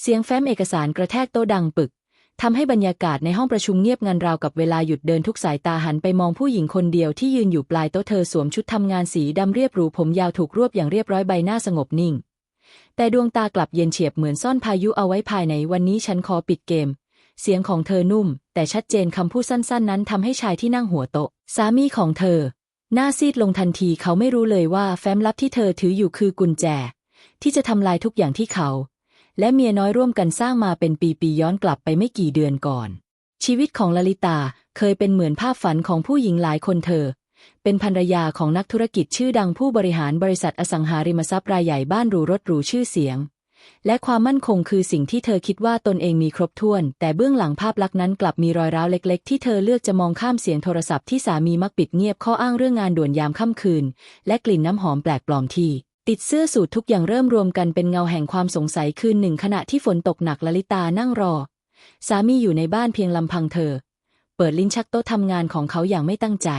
เสียงแฟ้มเอกสารกระแทกโต๊ะดังปึกทำให้บรรยากาศในห้องประชุมเงียบงันราวกับเวลาหยุดเดินทุกสายตาหันไปมองผู้หญิงคนเดียวที่ยืนอยู่ปลายโต๊ะเธอสวมชุดทำงานสีดำเรียบหรูผมยาวถูกรวบอย่างเรียบร้อยใบหน้าสงบนิ่ง แต่ดวงตากลับเย็นเฉียบเหมือนซ่อนพายุเอาไว้ภายในวันนี้ฉันขอปิดเกม เสียงของเธอนุ่ม แต่ชัดเจนคำพูดสั้น ๆ นั้นทำให้ชายที่นั่งหัวโต๊ะ สามีของเธอ หน้าซีดลงทันทีเขาไม่รู้เลยว่าแฟ้มลับที่เธอถืออยู่คือกุญแจ ที่จะทำลายทุกอย่างที่เขา และเมียน้อยร่วมกันสร้างมาเป็นปีๆย้อนกลับไปไม่กี่เดือนก่อน ชีวิตของลลิตาเคยเป็นเหมือนภาพฝันของผู้หญิงหลายคนเธอ เป็นภรรยาของนักธุรกิจชื่อดังผู้บริหารบริษัทอสังหาริมทรัพย์รายใหญ่บ้านหรูรถหรูชื่อเสียง และความมั่นคงคือสิ่งที่เธอคิดว่าตนเองมีครบถ้วน แต่เบื้องหลังภาพลักษณ์นั้นกลับมีรอยร้าวเล็ก ๆ ที่เธอเลือกจะมองข้ามเสียงโทรศัพท์ที่สามีมักปิดเงียบข้ออ้างเรื่องงานด่วนยามค่ำคืน และกลิ่นน้ำหอมแปลกปลอมที่ ติดเสื้อสูททุกอย่างเริ่มรวมกันเป็นเงาแห่งความสงสัยคืนหนึ่งขณะที่ฝนตกหนักลลิตานั่งรอ สามีอยู่ในบ้านเพียงลำพังเธอ เปิดลิ้นชักโต๊ะทำงานของเขาอย่างไม่ตั้งใจ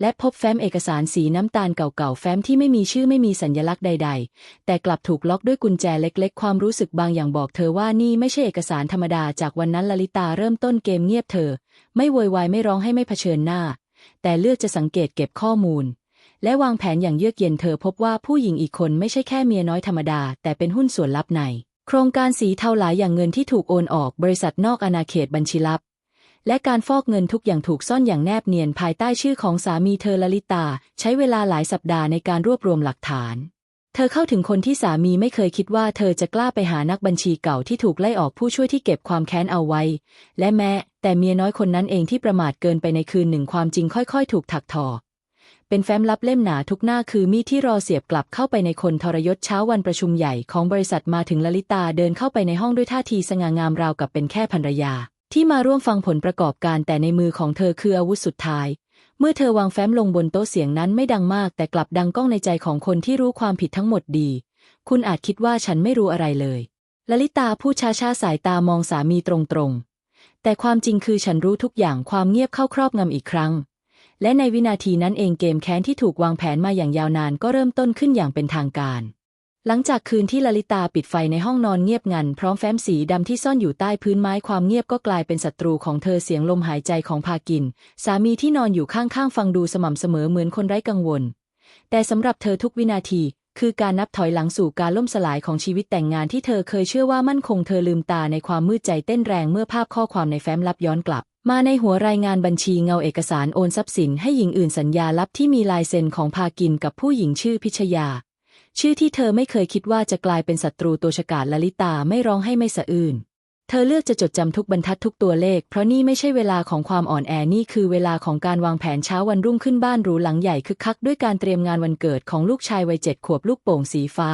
และพบแฟ้มเอกสารสีน้ำตาลเก่าๆ แฟ้มที่ไม่มีชื่อไม่มีสัญลักษณ์ใด ๆ แต่กลับถูกล็อกด้วยกุญแจเล็ก ๆ ความรู้สึกบางอย่างบอกเธอว่านี่ไม่ใช่เอกสารธรรมดาจากวันนั้นลลิตาเริ่มต้นเกมเงียบเธอ ไม่โวยวายไม่ร้องให้ไม่เผชิญหน้า แต่เลือกจะสังเกตเก็บข้อมูล และวางแผนอย่างเยือกเย็นเธอพบว่าผู้หญิงอีกคนไม่ใช่แค่เมียน้อยธรรมดา แต่เป็นหุ้นส่วนลับใน โครงการสีเทาหลายอย่างเงินที่ถูกโอนออกบริษัทนอกอาณาเขตบัญชีลับ และการฟอกเงินทุกอย่างถูกซ่อนอย่างแนบเนียนภายใต้ชื่อของสามีเธอลลิตา ใช้เวลาหลายสัปดาห์ในการรวบรวมหลักฐานเธอเข้าถึงคนที่สามีไม่เคยคิดว่าเธอจะกล้าไปหานักบัญชีเก่าที่ถูกไล่ออกผู้ช่วยที่เก็บความแค้นเอาไว้ และแม้แต่เมียน้อยคนนั้นเองที่ประมาทเกินไปในคืนหนึ่งความจริงค่อยๆ ถูกถักทอ เป็นแฟ้มลับเล่มหนาทุกหน้าคือมีดที่รอเสียบกลับเข้าไปในคนทรยศเช้าวันประชุมใหญ่ของบริษัทมาถึงลลิตาเดินเข้าไปในห้องด้วยท่าทีสง่างามราวกับเป็นแค่ภรรยา ที่มาร่วมฟังผลประกอบการแต่ในมือของเธอคืออาวุธสุดท้าย เมื่อเธอวางแฟ้มลงบนโต๊ะเสียงนั้นไม่ดังมาก แต่กลับดังก้องในใจของคนที่รู้ความผิดทั้งหมดดี คุณอาจคิดว่าฉันไม่รู้อะไรเลยลลิตาพูดช้าๆสายตามองสามีตรงๆแต่ความจริงคือฉันรู้ทุกอย่างความเงียบเข้าครอบงำอีกครั้ง และในวินาทีนั้นเองเกมแค้นที่ถูกวางแผนมาอย่างยาวนานก็เริ่มต้นขึ้นอย่างเป็นทางการ หลังจากคืนที่ลลิตาปิดไฟในห้องนอนเงียบงัน พร้อมแฟ้มสีดำที่ซ่อนอยู่ใต้พื้นไม้ความเงียบก็กลายเป็นศัตรูของเธอเสียงลมหายใจของพากิน สามีที่นอนอยู่ข้างๆฟังดูสม่ำเสมอเหมือนคนไร้กังวล แต่สำหรับเธอทุกวินาทีคือการนับถอยหลังสู่การล่มสลายของชีวิตแต่งงานที่เธอเคยเชื่อว่ามั่นคงเธอลืมตาในความมืดใจเต้นแรงเมื่อภาพข้อความในแฟ้มลับย้อนกลับ มาในหัวรายงานบัญชีเงาเอกสารโอนทรัพย์สินให้หญิงอื่นสัญญาลับที่มีลายเซ็นของพากินกับผู้หญิงชื่อพิชยา ชื่อที่เธอไม่เคยคิดว่าจะกลายเป็นศัตรูตัวฉกาจลลิตาไม่ร้องให้ไม่สะอื้นเธอเลือกจะจดจำทุกบรรทัดทุกตัวเลข เพราะนี่ไม่ใช่เวลาของความอ่อนแอนี่คือเวลาของการวางแผนเช้าวันรุ่งขึ้นบ้านหรูหลังใหญ่คึกคักด้วยการเตรียมงานวันเกิดของลูกชายวัยเจ็ดขวบลูกโป่งสีฟ้า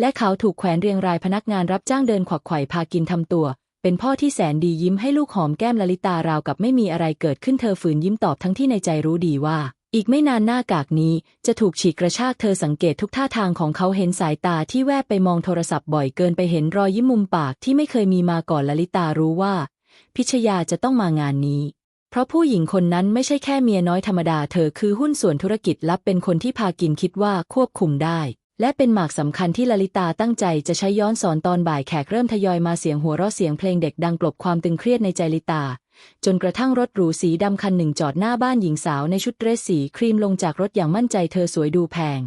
และเขาถูกแขวนเรียงรายพนักงานรับจ้างเดินขวักไขว่พากินทำตัว เป็นพ่อที่แสนดียิ้มให้ลูกหอมแก้มลลิตาราวกับไม่มีอะไรเกิดขึ้นเธอฝืนยิ้มตอบทั้งที่ในใจรู้ดีว่า อีกไม่นานหน้ากากนี้จะถูกฉีกกระชากเธอสังเกตทุกท่าทางของเขาเห็นสายตาที่แวบไปมองโทรศัพท์บ่อยเกินไปเห็นรอยยิ้มมุมปากที่ไม่เคยมีมาก่อนลลิตารู้ว่า พิชยาจะต้องมางานนี้ เพราะผู้หญิงคนนั้นไม่ใช่แค่เมียน้อยธรรมดา เธอคือหุ้นส่วนธุรกิจลับเป็นคนที่พากินคิดว่าควบคุมได้ และเป็นหมากสำคัญที่ลลิตาตั้งใจจะใช้ย้อนสอนตอนบ่ายแขกเริ่มทยอยมาเสียงหัวเราะเสียงเพลงเด็กดังกลบความตึงเครียดในใจลิตา จนกระทั่งรถหรูสีดำคันหนึ่งจอดหน้าบ้านหญิงสาวในชุดเดรสสีครีมลงจากรถอย่างมั่นใจเธอสวยดูแพง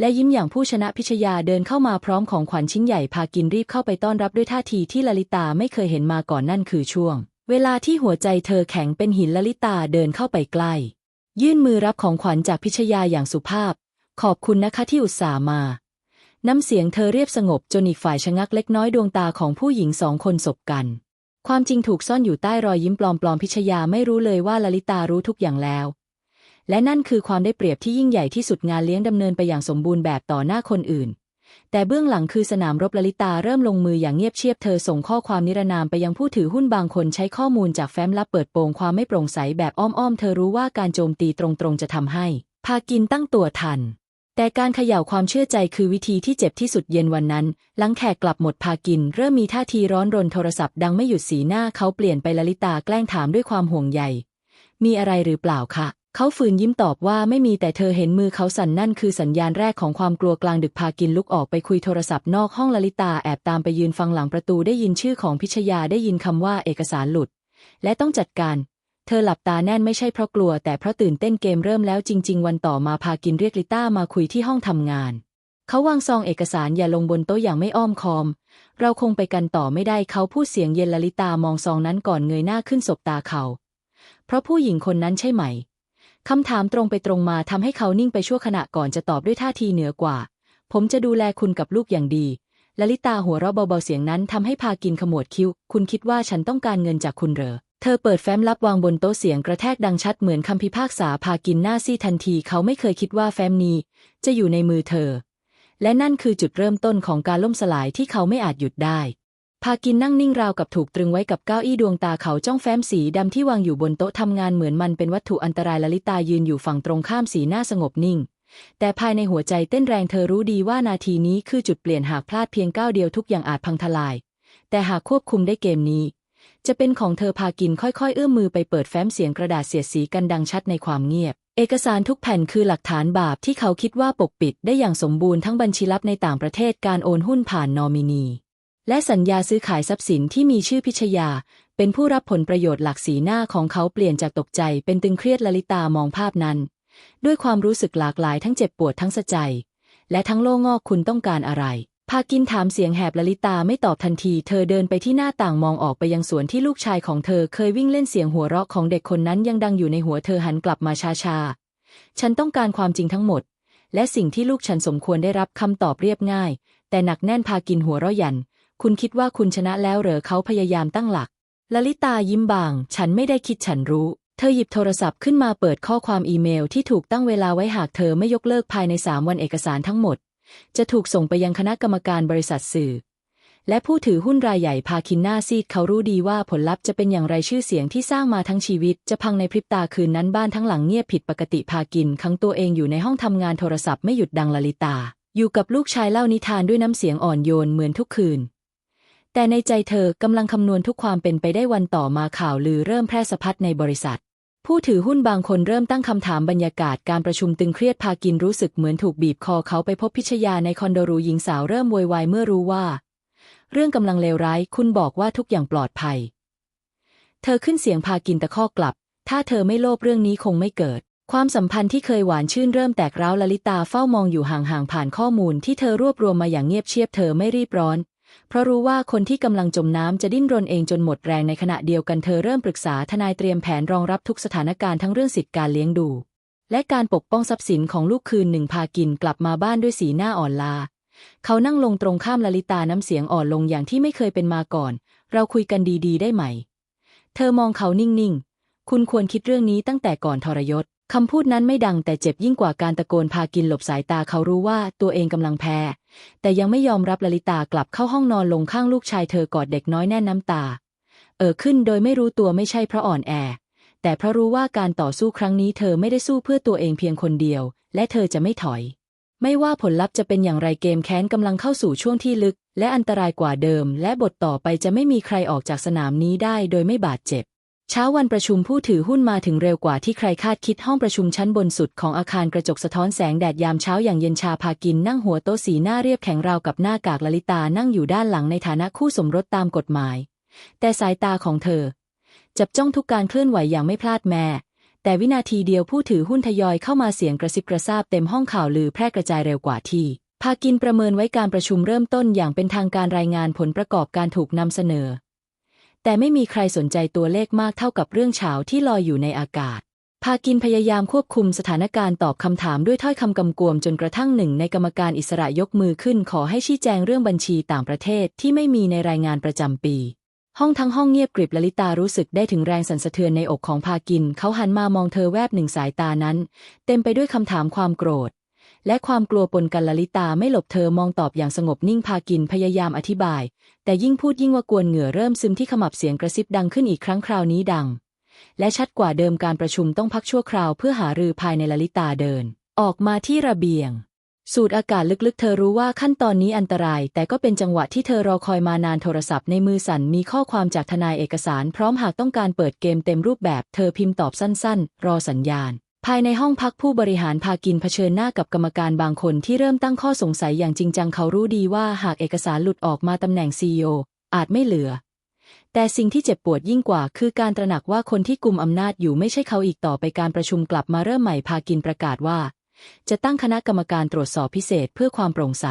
และยิ้มอย่างผู้ชนะพิชยาเดินเข้ามาพร้อมของขวัญชิ้นใหญ่พากินรีบเข้าไปต้อนรับด้วยท่าทีที่ลลิตาไม่เคยเห็นมาก่อนนั่นคือช่วง เวลาที่หัวใจเธอแข็งเป็นหินลลิตาเดินเข้าไปใกล้ยื่นมือรับของขวัญจากพิชยาอย่างสุภาพ ขอบคุณนะคะที่อุตส่าห์มา น้ำเสียงเธอเรียบสงบจนอีกฝ่ายชะงักเล็กน้อยดวงตาของผู้หญิงสองคนสบกัน ความจริงถูกซ่อนอยู่ใต้รอยยิ้มปลอมๆพิชยาไม่รู้เลยว่าลลิตารู้ทุกอย่างแล้ว และนั่นคือความได้เปรียบที่ยิ่งใหญ่ที่สุดงานเลี้ยงดำเนินไปอย่างสมบูรณ์แบบต่อหน้าคนอื่น แต่เบื้องหลังคือสนามรบลลิตาเริ่มลงมืออย่างเงียบเชียบเธอส่งข้อความนิรนามไปยังผู้ถือหุ้นบางคนใช้ข้อมูลจากแฟ้มลับเปิดโปงความไม่โปร่งใสแบบอ้อมๆเธอรู้ว่าการโจมตีตรงๆจะทำให้พากินตั้งตัวทัน แต่การเขย่าความเชื่อใจคือวิธีที่เจ็บที่สุดเย็นวันนั้น หลังแขกกลับหมดพากิน เริ่มมีท่าทีร้อนรนโทรศัพท์ดังไม่หยุดสีหน้าเขาเปลี่ยนไปลลิตาแกล้งถามด้วยความห่วงใยมีอะไรหรือเปล่าคะเขาฝืนยิ้มตอบว่าไม่มีแต่เธอเห็นมือเขาสั่นนั่นคือสัญญาณแรกของความกลัวกลางดึกพากินลุกออกไปคุยโทรศัพท์นอกห้องลลิตาแอบตามไปยืนฟังหลังประตูได้ยินชื่อของพิชยาได้ยินคำว่าเอกสารหลุด และต้องจัดการ เธอหลับตาแน่นไม่ใช่เพราะกลัว แต่เพราะตื่นเต้นเกมเริ่มแล้วจริง ๆ วันต่อมาพากินเรียกลิต้ามาคุยที่ห้องทำงาน เขาวางซองเอกสารอย่าลงบนโต๊ะอย่างไม่อ้อมคอม เราคงไปกันต่อไม่ได้เขาพูดเสียงเย็นลลิตามองซองนั้นก่อนเงยหน้าขึ้นสบตาเขา เพราะผู้หญิงคนนั้นใช่ไหมคำถามตรงไปตรงมาทำให้เขานิ่งไปชั่วขณะก่อนจะตอบด้วยท่าทีเหนือกว่า ผมจะดูแลคุณกับลูกอย่างดีลลิตาหัวเราะเบาๆเสียงนั้นทำให้พากินขมวดคิ้ว คุณคิดว่าฉันต้องการเงินจากคุณเหรอ เธอเปิดแฟ้มลับวางบนโต๊ะเสียงกระแทกดังชัดเหมือนคำพิพากษาพากินหน้าซีดทันทีเขาไม่เคยคิดว่าแฟ้มนี้ จะอยู่ในมือเธอ และนั่นคือจุดเริ่มต้นของการล่มสลายที่เขาไม่อาจหยุดได้ พากินนั่งนิ่งราวกับถูกตรึงไว้กับเก้าอี้ดวงตาเขาจ้องแฟ้มสีดำที่วางอยู่บนโต๊ะทำงานเหมือนมันเป็นวัตถุอันตรายลลิตายืนอยู่ฝั่งตรงข้ามสีหน้าสงบนิ่ง แต่ภายในหัวใจเต้นแรงเธอรู้ดีว่านาทีนี้คือจุดเปลี่ยนหากพลาดเพียงก้าวเดียวทุกอย่างอาจพังทลาย แต่หากควบคุมได้เกมนี้ จะเป็นของเธอพากินค่อยๆ เอื้อมมือไปเปิดแฟ้มเสียงกระดาษเสียดสีกันดังชัดในความเงียบ เอกสารทุกแผ่นคือหลักฐานบาปที่เขาคิดว่าปกปิดได้อย่างสมบูรณ์ทั้งบัญชีลับในต่างประเทศการโอนหุ้นผ่านนอมินี และสัญญาซื้อขายทรัพย์สินที่มีชื่อพิชยา เป็นผู้รับผลประโยชน์หลักสีหน้าของเขาเปลี่ยนจากตกใจเป็นตึงเครียดลลิตามองภาพนั้น ด้วยความรู้สึกหลากหลายทั้งเจ็บปวดทั้งสะใจ และทั้งโล่งอกคุณต้องการอะไร พากินถามเสียงแหบลลิตาไม่ตอบทันที เธอเดินไปที่หน้าต่างมองออกไปยังสวนที่ลูกชายของเธอเคยวิ่งเล่นเสียงหัวเราะของเด็กคนนั้นยังดังอยู่ในหัวเธอหันกลับมาชาชาๆ ฉันต้องการความจริงทั้งหมด และสิ่งที่ลูกฉันสมควรได้รับคำตอบเรียบง่าย แต่หนักแน่นพากินหัวเราะยัน คุณคิดว่าคุณชนะแล้วเหรอเขาพยายามตั้งหลักลลิตายิ้มบาง ฉันไม่ได้คิดฉันรู้ เธอหยิบโทรศัพท์ขึ้นมาเปิดข้อความอีเมลที่ถูกตั้งเวลาไว้หากเธอไม่ยกเลิกภายใน3วันเอกสารทั้งหมด จะถูกส่งไปยังคณะกรรมการบริษัทสื่อ และผู้ถือหุ้นรายใหญ่พาคินหน้าซีดเขารู้ดีว่าผลลัพธ์จะเป็นอย่างไรชื่อเสียงที่สร้างมาทั้งชีวิต จะพังในพริบตาคืนนั้นบ้านทั้งหลังเงียบผิดปกติพากินขังตัวเองอยู่ในห้องทำงานโทรศัพท์ไม่หยุดดังลลิตา อยู่กับลูกชายเล่านิทานด้วยน้ำเสียงอ่อนโยนเหมือนทุกคืนแต่ในใจเธอกำลังคำนวณทุกความเป็นไปได้วันต่อมาข่าวลือเริ่มแพร่สะพัดในบริษัท ผู้ถือหุ้นบางคนเริ่มตั้งคำถามบรรยากาศการประชุมตึงเครียดพากินรู้สึกเหมือนถูกบีบคอเขาไปพบพิชยาในคอนโดรูหญิงสาวเริ่มโวยวายเมื่อรู้ว่า เรื่องกำลังเลวร้าย คุณบอกว่าทุกอย่างปลอดภัย เธอขึ้นเสียงพากินตะคอกกลับ ถ้าเธอไม่โลภเรื่องนี้คงไม่เกิด ความสัมพันธ์ที่เคยหวานชื่นเริ่มแตกร้าวลลิตาเฝ้ามองอยู่ห่างๆผ่านข้อมูลที่เธอรวบรวมมาอย่างเงียบเชียบเธอไม่รีบร้อน เพราะรู้ว่าคนที่กำลังจมน้ำจะดิ้นรนเองจนหมดแรงในขณะเดียวกันเธอเริ่มปรึกษาทนายเตรียมแผนรองรับทุกสถานการณ์ทั้งเรื่องสิทธิการเลี้ยงดู และการปกป้องทรัพย์สินของลูกคืนหนึ่งพากินกลับมาบ้านด้วยสีหน้าอ่อนลา เขานั่งลงตรงข้ามลลิตาน้ำเสียงอ่อนลงอย่างที่ไม่เคยเป็นมาก่อน เราคุยกันดีๆ ได้ไหม เธอมองเขานิ่งๆ คุณควรคิดเรื่องนี้ตั้งแต่ก่อนทรยศ คำพูดนั้นไม่ดังแต่เจ็บยิ่งกว่าการตะโกนพากินหลบสายตาเขารู้ว่าตัวเองกำลังแพ้ แต่ยังไม่ยอมรับลลิตากลับเข้าห้องนอนลงข้างลูกชายเธอกอดเด็กน้อยแน่นน้ำตา เออขึ้นโดยไม่รู้ตัวไม่ใช่เพราะอ่อนแอ แต่เพราะรู้ว่าการต่อสู้ครั้งนี้เธอไม่ได้สู้เพื่อตัวเองเพียงคนเดียว และเธอจะไม่ถอย ไม่ว่าผลลัพธ์จะเป็นอย่างไรเกมแค้นกำลังเข้าสู่ช่วงที่ลึก และอันตรายกว่าเดิม และบทต่อไปจะไม่มีใครออกจากสนามนี้ได้โดยไม่บาดเจ็บ เช้าวันประชุมผู้ถือหุ้นมาถึงเร็วกว่าที่ใครคาดคิดห้องประชุมชั้นบนสุดของอาคารกระจกสะท้อนแสงแดดยามเช้าอย่างเย็นชาพากินนั่งหัวโต๊ะสีหน้าเรียบแข็งราวกับหน้ากากลลิตานั่งอยู่ด้านหลังในฐานะคู่สมรสตามกฎหมาย แต่สายตาของเธอ จับจ้องทุกการเคลื่อนไหวอย่างไม่พลาดแม้แต่วินาทีเดียวผู้ถือหุ้นทยอยเข้ามาเสียงกระซิบกระซาบเต็มห้องข่าวลือแพร่กระจายเร็วกว่าที่พากินประเมินไว้การประชุมเริ่มต้นอย่างเป็นทางการรายงานผลประกอบการถูกนำเสนอ แต่ไม่มีใครสนใจตัวเลขมากเท่ากับเรื่องเฉาที่ลอยอยู่ในอากาศ พากินพยายามควบคุมสถานการณ์ตอบคำถามด้วยถ้อยคำกำกวมจนกระทั่งหนึ่งในกรรมการอิสระยกมือขึ้นขอให้ชี้แจงเรื่องบัญชีต่างประเทศที่ไม่มีในรายงานประจำปี ห้องทั้งห้องเงียบกริบลลิตารู้สึกได้ถึงแรงสั่นสะเทือนในอกของพากิน เขาหันมามองเธอแวบหนึ่งสายตานั้น เต็มไปด้วยคำถามความโกรธ และความกลัวปนกันลลิตาไม่หลบเธอมองตอบอย่างสงบนิ่งพากินพยายามอธิบาย แต่ยิ่งพูดยิ่งว่ากวนเหงื่อเริ่มซึมที่ขมับเสียงกระซิบดังขึ้นอีกครั้งคราวนี้ดัง และชัดกว่าเดิมการประชุมต้องพักชั่วคราวเพื่อหารือภายในลลิตาเดิน ออกมาที่ระเบียง สูดอากาศลึกๆ เธอรู้ว่าขั้นตอนนี้อันตราย แต่ก็เป็นจังหวะที่เธอรอคอยมานานโทรศัพท์ในมือสั่นมีข้อความจากทนายเอกสาร พร้อมหากต้องการเปิดเกมเต็มรูปแบบ เธอพิมพ์ตอบสั้น ๆ รอสัญญาณ ภายในห้องพักผู้บริหารพากินเผชิญหน้ากับกรรมการบางคนที่เริ่มตั้งข้อสงสัยอย่างจริงจังเขารู้ดีว่าหากเอกสารหลุดออกมาตำแหน่งซีออาจไม่เหลือ แต่สิ่งที่เจ็บปวดยิ่งกว่า คือการตระหนักว่าคนที่กุมอำนาจอยู่ไม่ใช่เขาอีกต่อไปการประชุมกลับมาเริ่มใหม่พากินประกาศว่า จะตั้งคณะกรรมการตรวจสอบพิเศษเพื่อความโปร่งใส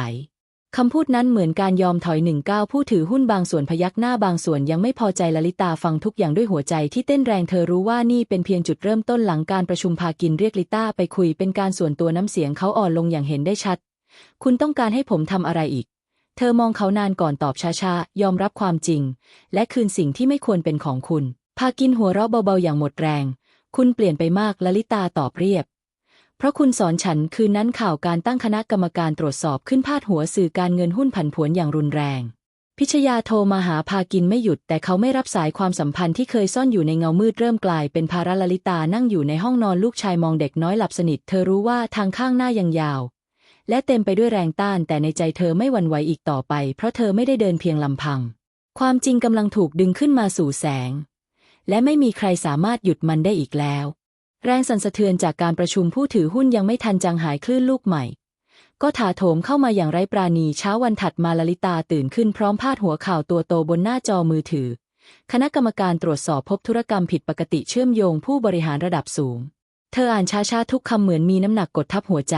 คำพูดนั้นเหมือนการยอมถอยหนึ่งก้าวผู้ถือหุ้นบางส่วนพยักหน้าบางส่วนยังไม่พอใจลลิตาฟังทุกอย่างด้วยหัวใจที่เต้นแรงเธอรู้ว่านี่เป็นเพียงจุดเริ่มต้นหลังการประชุมพากินเรียกลิต้าไปคุยเป็นการส่วนตัวน้ำเสียงเขาอ่อนลงอย่างเห็นได้ชัด คุณต้องการให้ผมทำอะไรอีก เธอมองเขานานก่อนตอบช้าๆยอมรับความจริง และคืนสิ่งที่ไม่ควรเป็นของคุณ พากินหัวเราะเบาๆอย่างหมดแรง คุณเปลี่ยนไปมากลลิตาตอบเรียบ พราะคุณสอนฉันคืนนั้นข่าวการตั้งคณะกรรมการตรวจสอบขึ้นพาดหัวสื่อการเงินหุ้นผันผวนอย่างรุนแรง พิชยาโทรมาหาพากินไม่หยุด แต่เขาไม่รับสายความสัมพันธ์ที่เคยซ่อนอยู่ในเงามืดเริ่มกลายเป็นภาระลลิตานั่งอยู่ในห้องนอนลูกชายมองเด็กน้อยหลับสนิท เธอรู้ว่าทางข้างหน้ายังยาว และเต็มไปด้วยแรงต้าน แต่ในใจเธอไม่หวั่นไหวอีกต่อไป เพราะเธอไม่ได้เดินเพียงลำพัง ความจริงกำลังถูกดึงขึ้นมาสู่แสง และไม่มีใครสามารถหยุดมันได้อีกแล้ว แรงสั่นสะเทือนจากการประชุมผู้ถือหุ้นยังไม่ทันจางหายคลื่นลูกใหม่ ก็ถาโถมเข้ามาอย่างไร้ปราณีเช้าวันถัดมาลลิตาตื่นขึ้นพร้อมพาดหัวข่าวตัวโตบนหน้าจอมือถือ คณะกรรมการตรวจสอบพบธุรกรรมผิดปกติเชื่อมโยงผู้บริหารระดับสูง เธออ่านช้าๆทุกคำเหมือนมีน้ำหนักกดทับหัวใจ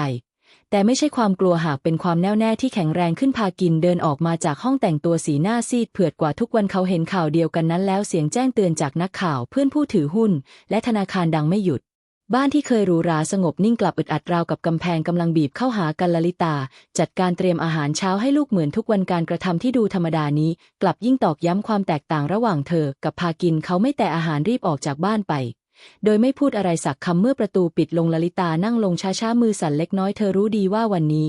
แต่ไม่ใช่ความกลัวหากเป็นความแน่วแน่ที่แข็งแรงขึ้นพากินเดินออกมาจากห้องแต่งตัวสีหน้าซีดเผือดกว่าทุกวันเขาเห็นข่าวเดียวกันนั้นแล้วเสียงแจ้งเตือนจากนักข่าวเพื่อนผู้ถือหุ้น และธนาคารดังไม่หยุด บ้านที่เคยหรูหราสงบนิ่งกลับอึดอัดราวกับกำแพงกำลังบีบเข้าหากันลลิตา จัดการเตรียมอาหารเช้าให้ลูกเหมือนทุกวันการกระทำที่ดูธรรมดานี้ กลับยิ่งตอกย้ำความแตกต่างระหว่างเธอ กับพากินเขาไม่แต่อาหารรีบออกจากบ้านไป โดยไม่พูดอะไรสักคำเมื่อประตูปิดลงลลิตานั่งลงช้าๆมือสั่นเล็กน้อยเธอรู้ดีว่าวันนี้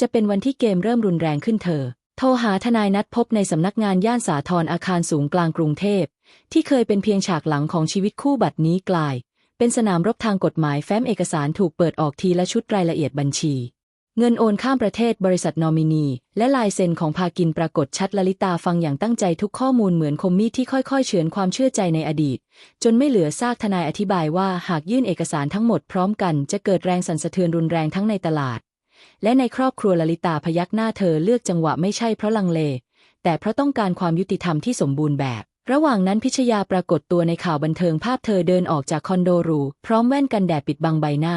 จะเป็นวันที่เกมเริ่มรุนแรงขึ้นเธอ โทรหาทนายนัดพบในสำนักงานย่านสาทรอาคารสูงกลางกรุงเทพที่เคยเป็นเพียงฉากหลังของชีวิตคู่บัดนี้กลาย เป็นสนามรบทางกฎหมายแฟ้มเอกสารถูกเปิดออกทีละชุดรายละเอียดบัญชี เงินโอนข้ามประเทศบริษัทนอมินี และลายเซ็นของพากินปรากฏชัดลลิตาฟังอย่างตั้งใจทุกข้อมูลเหมือนคมมีดที่ค่อยๆ เฉือนความเชื่อใจในอดีต จนไม่เหลือซากทนายอธิบายว่าหากยื่นเอกสารทั้งหมดพร้อมกันจะเกิดแรงสั่นสะเทือนรุนแรงทั้งในตลาด และในครอบครัวลลิตาพยักหน้าเธอเลือกจังหวะไม่ใช่เพราะลังเล แต่เพราะต้องการความยุติธรรมที่สมบูรณ์แบบ ระหว่างนั้นพิชยาปรากฏตัวในข่าวบันเทิงภาพเธอเดินออกจากคอนโดหรูพร้อมแว่นกันแดดปิดบังใบหน้า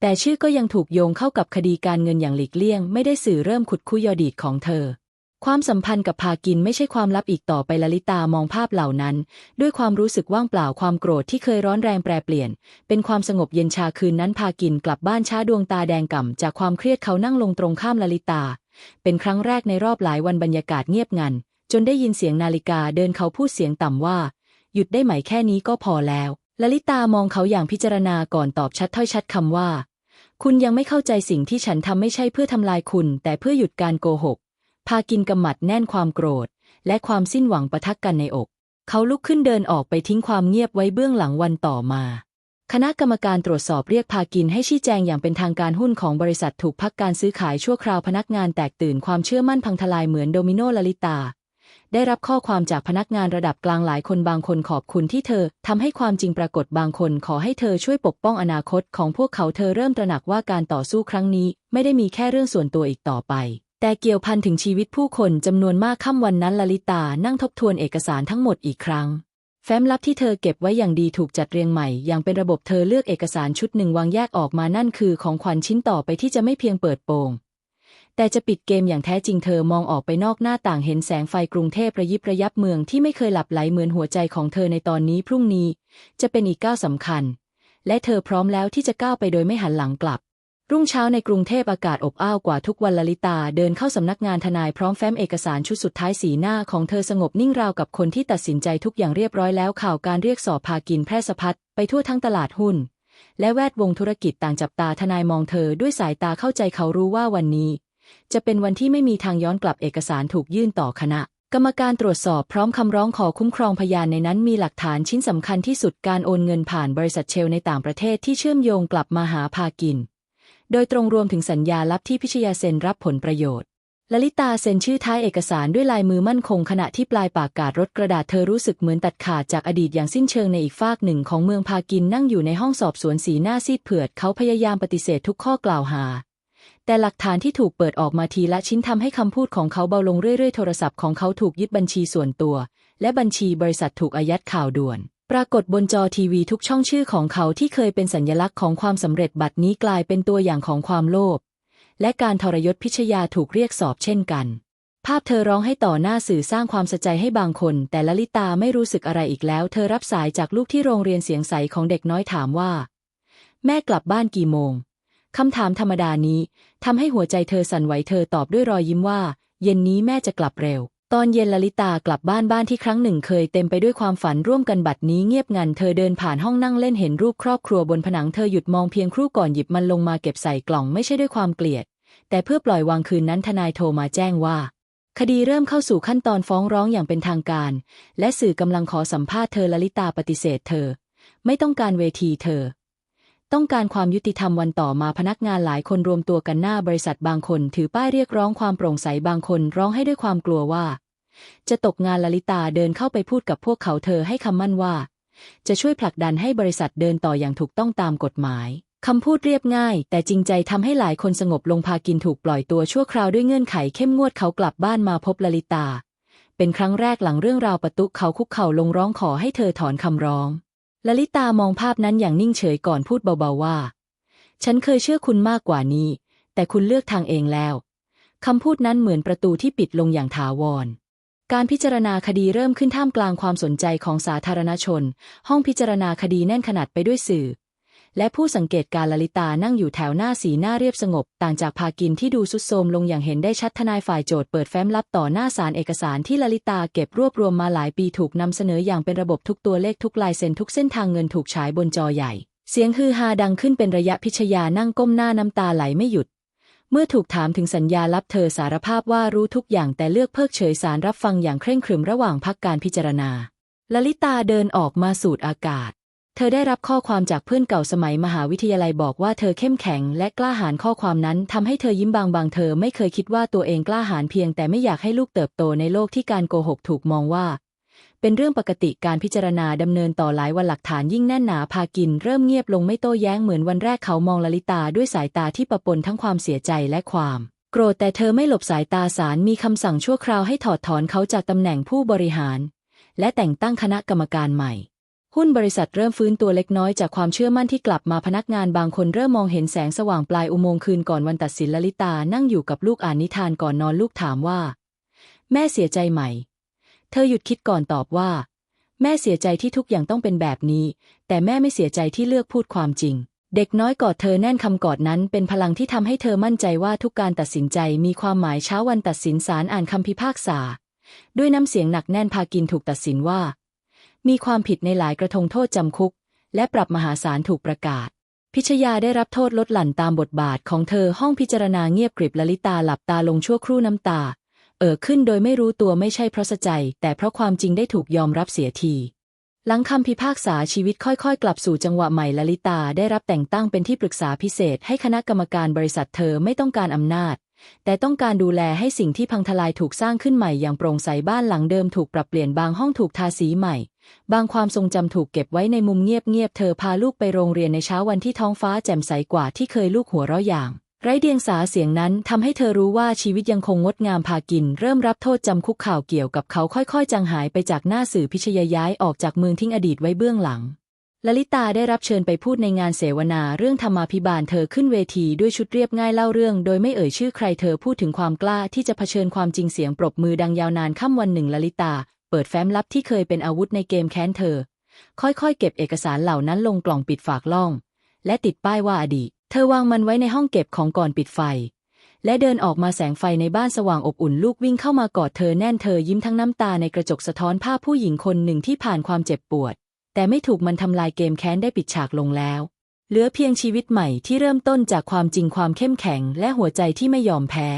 แต่ชื่อก็ยังถูกโยงเข้ากับคดีการเงินอย่างหลีกเลี่ยง ไม่ได้สื่อเริ่มขุดคุยอดีตของเธอ ความสัมพันธ์กับพากินไม่ใช่ความลับอีกต่อไปลลิตามองภาพเหล่านั้น ด้วยความรู้สึกว่างเปล่าความโกรธที่เคยร้อนแรงแปรเปลี่ยน เป็นความสงบเย็นชาคืนนั้นพากินกลับบ้านช้าดวงตาแดงก่ำจากความเครียดเขานั่งลงตรงข้ามลลิตา เป็นครั้งแรกในรอบหลายวันบรรยากาศเงียบงัน จนได้ยินเสียงนาฬิกาเดินเขาพูดเสียงต่ำว่า หยุดได้ไหมแค่นี้ก็พอแล้วลลิตามองเขาอย่างพิจารณาก่อนตอบชัดถ้อยชัดคำว่า คุณยังไม่เข้าใจสิ่งที่ฉันทำไม่ใช่เพื่อทำลายคุณ แต่เพื่อหยุดการโกหก พากินกำหมัดแน่นความโกรธ และความสิ้นหวังปะทักกันในอก เขาลุกขึ้นเดินออกไปทิ้งความเงียบไว้เบื้องหลังวันต่อมา คณะกรรมการตรวจสอบเรียกพากินให้ชี้แจงอย่างเป็นทางการหุ้นของบริษัทถูกพักการซื้อขายชั่วคราวพนักงานแตกตื่นความเชื่อมั่นพังทลายเหมือนโดมิโนลลิตา ได้รับข้อความจากพนักงานระดับกลางหลายคนบางคนขอบคุณที่เธอทำให้ความจริงปรากฏบางคนขอให้เธอช่วยปกป้องอนาคตของพวกเขาเธอเริ่มตระหนักว่าการต่อสู้ครั้งนี้ ไม่ได้มีแค่เรื่องส่วนตัวอีกต่อไป แต่เกี่ยวพันถึงชีวิตผู้คนจำนวนมากค่ำวันนั้นลลิตานั่งทบทวนเอกสารทั้งหมดอีกครั้งแฟ้มลับที่เธอเก็บไว้อย่างดีถูกจัดเรียงใหม่ อย่างเป็นระบบเธอเลือกเอกสารชุดหนึ่งวางแยกออกมานั่นคือของขวัญชิ้นต่อไปที่จะไม่เพียงเปิดโปง แต่จะปิดเกมอย่างแท้จริงเธอมองออกไปนอกหน้าต่างเห็นแสงไฟกรุงเทพระยิบระยับเมืองที่ไม่เคยหลับไหลเหมือนหัวใจของเธอในตอนนี้พรุ่งนี้ จะเป็นอีกก้าวสำคัญ และเธอพร้อมแล้วที่จะก้าวไปโดยไม่หันหลังกลับ รุ่งเช้าในกรุงเทพอากาศอบอ้าวกว่าทุกวันลลิตาเดินเข้าสำนักงานทนายพร้อมแฟ้มเอกสารชุดสุดท้ายสีหน้าของเธอสงบนิ่งราวกับคนที่ตัดสินใจทุกอย่างเรียบร้อยแล้วข่าวการเรียกสอบพากินแพร่สะพัดไปทั่วทั้งตลาดหุ้น และแวดวงธุรกิจต่างจับตาทนายมองเธอด้วยสายตาเข้าใจเขารู้ว่าวันนี้ จะเป็นวันที่ไม่มีทางย้อนกลับเอกสารถูกยื่นต่อคณะ กรรมการตรวจสอบพร้อมคำร้องขอคุ้มครองพยานในนั้นมีหลักฐานชิ้นสำคัญที่สุดการโอนเงินผ่านบริษัทเชลในต่างประเทศที่เชื่อมโยงกลับมาหาพากิน โดยตรงรวมถึงสัญญาลับที่พิชยาเซ็นรับผลประโยชน์ลลิตาเซ็นชื่อท้ายเอกสารด้วยลายมือมั่นคงขณะที่ปลายปากกาดรถกระดาษเธอรู้สึกเหมือนตัดขาดจากอดีตอย่างสิ้นเชิงในอีกฟากหนึ่งของเมืองพากินนั่งอยู่ในห้องสอบสวนสีหน้าซีดเผือดเขาพยายามปฏิเสธทุกข้อกล่าวหา แต่หลักฐานที่ถูกเปิดออกมาทีละชิ้นทำให้คำพูดของเขาเบาลงเรื่อยๆ โทรศัพท์ของเขาถูกยึดบัญชีส่วนตัว และบัญชีบริษัทถูกอายัดข่าวด่วน ปรากฏบนจอทีวีทุกช่องชื่อของเขาที่เคยเป็นสัญลักษณ์ของความสำเร็จบัดนี้กลายเป็นตัวอย่างของความโลภและการทรยศพิชยาถูกเรียกสอบเช่นกัน ภาพเธอร้องให้ต่อหน้าสื่อสร้างความสะใจให้บางคน แต่ลลิตาไม่รู้สึกอะไรอีกแล้ว เธอรับสายจากลูกที่โรงเรียนเสียงใสของเด็กน้อยถามว่า แม่กลับบ้านกี่โมง คำถามธรรมดานี้ทำให้หัวใจเธอสั่นไหวเธอตอบด้วยรอยยิ้มว่า เย็นนี้แม่จะกลับเร็ว ตอนเย็นลลิตากลับบ้านบ้านที่ครั้งหนึ่งเคยเต็มไปด้วยความฝันร่วมกันบัดนี้เงียบงันเธอเดินผ่านห้องนั่งเล่นเห็นรูปครอบครัวบนผนังเธอหยุดมองเพียงครู่ก่อนหยิบมันลงมาเก็บใส่กล่องไม่ใช่ด้วยความเกลียด แต่เพื่อปล่อยวางคืนนั้นทนายโทรมาแจ้งว่าคดีเริ่มเข้าสู่ขั้นตอนฟ้องร้องอย่างเป็นทางการ และสื่อกำลังขอสัมภาษณ์เธอลลิตาปฏิเสธเธอ ไม่ต้องการเวทีเธอ ต้องการความยุติธรรมวันต่อมาพนักงานหลายคนรวมตัวกันหน้าบริษัทบางคน ถือป้ายเรียกร้องความโปร่งใสบางคนร้องให้ด้วยความกลัวว่า จะตกงานลลิตาเดินเข้าไปพูดกับพวกเขาเธอให้คำมั่นว่า จะช่วยผลักดันให้บริษัทเดินต่ออย่างถูกต้องตามกฎหมายคำพูดเรียบง่าย แต่จริงใจทำให้หลายคนสงบลงพากินถูกปล่อยตัวชั่วคราวด้วยเงื่อนไขเข้มงวดเขากลับบ้านมาพบลลิตา เป็นครั้งแรกหลังเรื่องราวประตุเขาคุกเข่าลงร้องขอให้เธอถอนคำร้อง ลลิตามองภาพนั้นอย่างนิ่งเฉยก่อนพูดเบาๆว่า ฉันเคยเชื่อคุณมากกว่านี้ แต่คุณเลือกทางเองแล้ว คำพูดนั้นเหมือนประตูที่ปิดลงอย่างถาวร การพิจารณาคดีเริ่มขึ้นท่ามกลางความสนใจของสาธารณชน ห้องพิจารณาคดีแน่นขนาดไปด้วยสื่อ และผู้สังเกตการลลิตานั่งอยู่แถวหน้าสีหน้าเรียบสงบ ต่างจากพากินที่ดูสุดโทมลงอย่างเห็นได้ชัดทนายฝ่ายโจทย์เปิดแฟ้มลับต่อหน้าศาลเอกสารที่ลลิตาเก็บรวบรวมมาหลายปีถูกนำเสนออย่างเป็นระบบทุกตัวเลขทุกลายเซ็นทุกเส้นทางเงินถูกฉายบนจอใหญ่ เสียงฮือฮาดังขึ้นเป็นระยะพิชยานั่งก้มหน้าน้ำตาไหลไม่หยุดเมื่อถูกถามถึงสัญญาลับเธอสารภาพว่ารู้ทุกอย่างแต่เลือกเพิกเฉยสารรับฟังอย่างเคร่งครึมระหว่างพักการพิจารณาลลิตาเดินออกมาสูดอากาศ เธอได้รับข้อความจากเพื่อนเก่าสมัยมหาวิทยาลัยบอกว่าเธอเข้มแข็งและกล้าหาญข้อความนั้นทำให้เธอยิ้มบางบางเธอไม่เคยคิดว่าตัวเองกล้าหาญเพียงแต่ไม่อยากให้ลูกเติบโตในโลกที่การโกหกถูกมองว่า เป็นเรื่องปกติการพิจารณาดำเนินต่อหลายวันหลักฐานยิ่งแน่นหนาพากิน เริ่มเงียบลงไม่โต้แย้งเหมือนวันแรกเขามองลลิตาด้วยสายตาที่ประปนทั้งความเสียใจและความโกรธแต่เธอไม่หลบสายตาศาลมีคำสั่งชั่วคราวให้ถอดถอนเขาจากตำแหน่งผู้บริหาร และแต่งตั้งคณะกรรมการใหม่ หุ้นบริษัทเริ่มฟื้นตัวเล็กน้อยจากความเชื่อมั่นที่กลับมาพนักงานบางคนเริ่มมองเห็นแสงสว่างปลายอุโมงค์คืนก่อนวันตัดสินลลิตานั่งอยู่กับลูกอ่านนิทานก่อนนอนลูกถามว่า แม่เสียใจไหม เธอหยุดคิดก่อนตอบว่า แม่เสียใจที่ทุกอย่างต้องเป็นแบบนี้ แต่แม่ไม่เสียใจที่เลือกพูดความจริง เด็กน้อยกอดเธอแน่นคำกอดนั้นเป็นพลังที่ทำให้เธอมั่นใจว่าทุกการตัดสินใจมีความหมายเช้าวันตัดสินศาลอ่านคำพิพากษา ด้วยน้ำเสียงหนักแน่นพากินถูกตัดสินว่า มีความผิดในหลายกระทงโทษจำคุก และปรับมหาศาลถูกประกาศ พิชยาได้รับโทษลดหลั่นตามบทบาทของเธอห้องพิจารณาเงียบกริบลลิตาหลับตาลงชั่วครู่น้ำตา เอ่อขึ้นโดยไม่รู้ตัวไม่ใช่เพราะสะใจ แต่เพราะความจริงได้ถูกยอมรับเสียทีหลังคำพิพากษาชีวิตค่อยๆ กลับสู่จังหวะใหม่ลลิตาได้รับแต่งตั้งเป็นที่ปรึกษาพิเศษให้คณะกรรมการบริษัทเธอไม่ต้องการอำนาจ แต่ต้องการดูแลให้สิ่งที่พังทลายถูกสร้างขึ้นใหม่อย่างโปร่งใสบ้านหลังเดิมถูกปรับเปลี่ยนบางห้องถูกทาสีใหม่ บางความทรงจำถูกเก็บไว้ในมุมเงียบๆ เธอพาลูกไปโรงเรียนในเช้าวันที่ท้องฟ้าแจ่มใสกว่าที่เคยลูกหัวเราะอย่าง ไร้เดียงสาเสียงนั้นทำให้เธอรู้ว่าชีวิตยังคงงดงามพากิน เริ่มรับโทษจำคุกข่าวเกี่ยวกับเขาค่อยๆ จางหายไปจากหน้าสื่อพิชยาย้ายออกจากเมืองทิ้งอดีตไว้เบื้องหลังลลิตาได้รับเชิญไปพูดในงานเสวนาเรื่องธรรมาภิบาลเธอขึ้นเวทีด้วยชุดเรียบง่ายเล่าเรื่อง โดยไม่เอ่ยชื่อใครเธอพูดถึงความกล้าที่จะเผชิญความจริงเสียงปรบมือดังยาวนานค่ำวันหนึ่งลลิตา เปิดแฟ้มลับที่เคยเป็นอาวุธในเกมแค้นเธอ ค่อยๆ เก็บเอกสารเหล่านั้นลงกล่องปิดฝากล่อง และติดป้ายว่าอดีต เธอวางมันไว้ในห้องเก็บของก่อนปิดไฟ และเดินออกมาแสงไฟในบ้านสว่างอบอุ่นลูกวิ่งเข้ามากอดเธอแน่นเธอยิ้มทั้งน้ำตาในกระจกสะท้อนภาพผู้หญิงคนหนึ่งที่ผ่านความเจ็บปวด แต่ไม่ถูกมันทำลายเกมแค้นได้ปิดฉากลงแล้ว เหลือเพียงชีวิตใหม่ที่เริ่มต้นจากความจริงความเข้มแข็ง และหัวใจที่ไม่ยอมแพ้